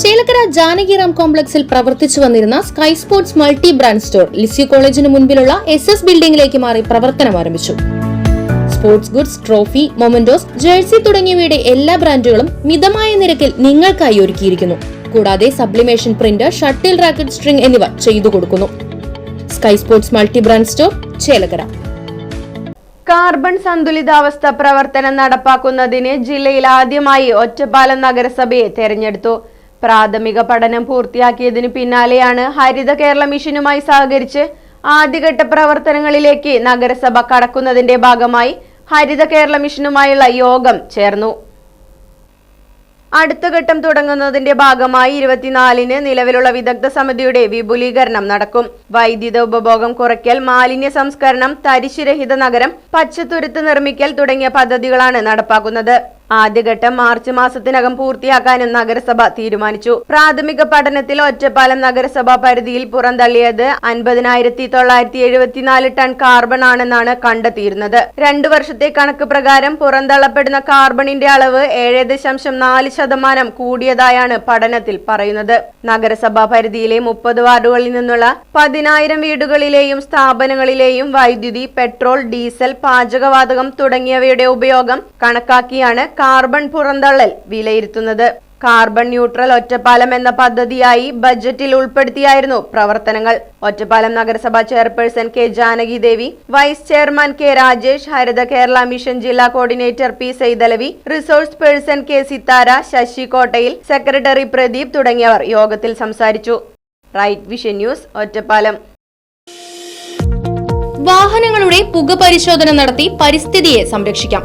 ചേലക്കര ജാനകിറാം കോംപ്ലക്സിൽ പ്രവർത്തിച്ചു വന്നിരുന്ന sky sports multi brand store Lisieux കോളേജിന് മുൻപിലുള്ള എസ് എസ് ബിൽഡിംഗിലേക്ക് മാറി പ്രവർത്തനം ആരംഭിച്ചു. Sports goods trophy mementos jersey തുടങ്ങിയവയുടെ എല്ലാ ബ്രാൻഡുകളും മിതമായ നിരക്കിൽ നിങ്ങൾക്കായി ഒരുക്കിയിരിക്കുന്നു. കൂടാതെ sublimation print shuttle racket string എന്നിവ ചെയ്തു കൊടുക്കുന്നു. Sky sports multi brand store Chelakkara. Carbon സന്തുലിതാവസ്ഥ പ്രവർത്തനം നടപ്പാക്കുന്നതിന് ജില്ലയിൽ ആദ്യമായി ഒറ്റപ്പാലം നഗരസഭയെ തെരഞ്ഞെടുത്തു. പ്രാഥമിക പഠനം പൂർത്തിയാക്കിയതിനു പിന്നാലെയാണ് ഹരിത കേരള മിഷനുമായി സഹകരിച്ച് ആദ്യഘട്ട പ്രവർത്തനങ്ങളിലേക്ക് നഗരസഭ കടക്കുന്നതിന്റെ ഭാഗമായി ഹരിത കേരള മിഷനുമായുള്ള യോഗം ചേർന്നു. അടുത്ത ഘട്ടം തുടങ്ങുന്നതിന്റെ ഭാഗമായി ഇരുപത്തിനാലിന് നിലവിലുള്ള വിദഗ്ധ സമിതിയുടെ വിപുലീകരണം നടക്കും. വൈദ്യുത ഉപഭോഗം കുറയ്ക്കൽ മാലിന്യ സംസ്കരണം തരിശുരഹിത നഗരം പച്ചത്തുരുത്ത് നിർമ്മിക്കൽ തുടങ്ങിയ പദ്ധതികളാണ് നടപ്പാക്കുന്നത്. ആദ്യഘട്ടം മാർച്ച് മാസത്തിനകം പൂർത്തിയാക്കാനും നഗരസഭ തീരുമാനിച്ചു. പ്രാഥമിക പഠനത്തിൽ ഒറ്റപ്പാലം നഗരസഭാ പരിധിയിൽ പുറന്തള്ളിയത് അൻപതിനായിരത്തി തൊള്ളായിരത്തി എഴുപത്തിനാല് ടൺ കാർബൺ ആണെന്നാണ് കണ്ടെത്തിയിരുന്നത്. രണ്ടു വർഷത്തെ കണക്ക് പ്രകാരം പുറന്തള്ളപ്പെടുന്ന കാർബണിന്റെ അളവ് ഏഴ് ദശാംശം നാല് ശതമാനം കൂടിയതായാണ് പഠനത്തിൽ പറയുന്നത്. നഗരസഭാ പരിധിയിലെ മുപ്പത് വാർഡുകളിൽ നിന്നുള്ള പതിനായിരം വീടുകളിലെയും സ്ഥാപനങ്ങളിലെയും വൈദ്യുതി പെട്രോൾ ഡീസൽ പാചകവാതകം തുടങ്ങിയവയുടെ ഉപയോഗം കണക്കാക്കിയാണ് കാർബൺ പുറന്തള്ളൽ വിലയിരുത്തുന്നത്. കാർബൺ ന്യൂട്രൽ ഒറ്റപ്പാലം എന്ന പദ്ധതിയായി ബജറ്റിൽ ഉൾപ്പെടുത്തിയായിരുന്നു പ്രവർത്തനങ്ങൾ. ഒറ്റപ്പാലം നഗരസഭാ chairperson K Janaki Devi vice chairman K Rajesh Haritha Kerala mission ജില്ലാ coordinator P Saithalavi resource person K Sithara Sasi കോട്ടയിൽ സെക്രട്ടറി പ്രദീപ് തുടങ്ങിയവർ യോഗത്തിൽ സംസാരിച്ചു. Right vision news Ottapalam. വാഹനങ്ങളുടെ പുക പരിശോധന നടത്തി പരിസ്ഥിതിയെ സംരക്ഷിക്കാം.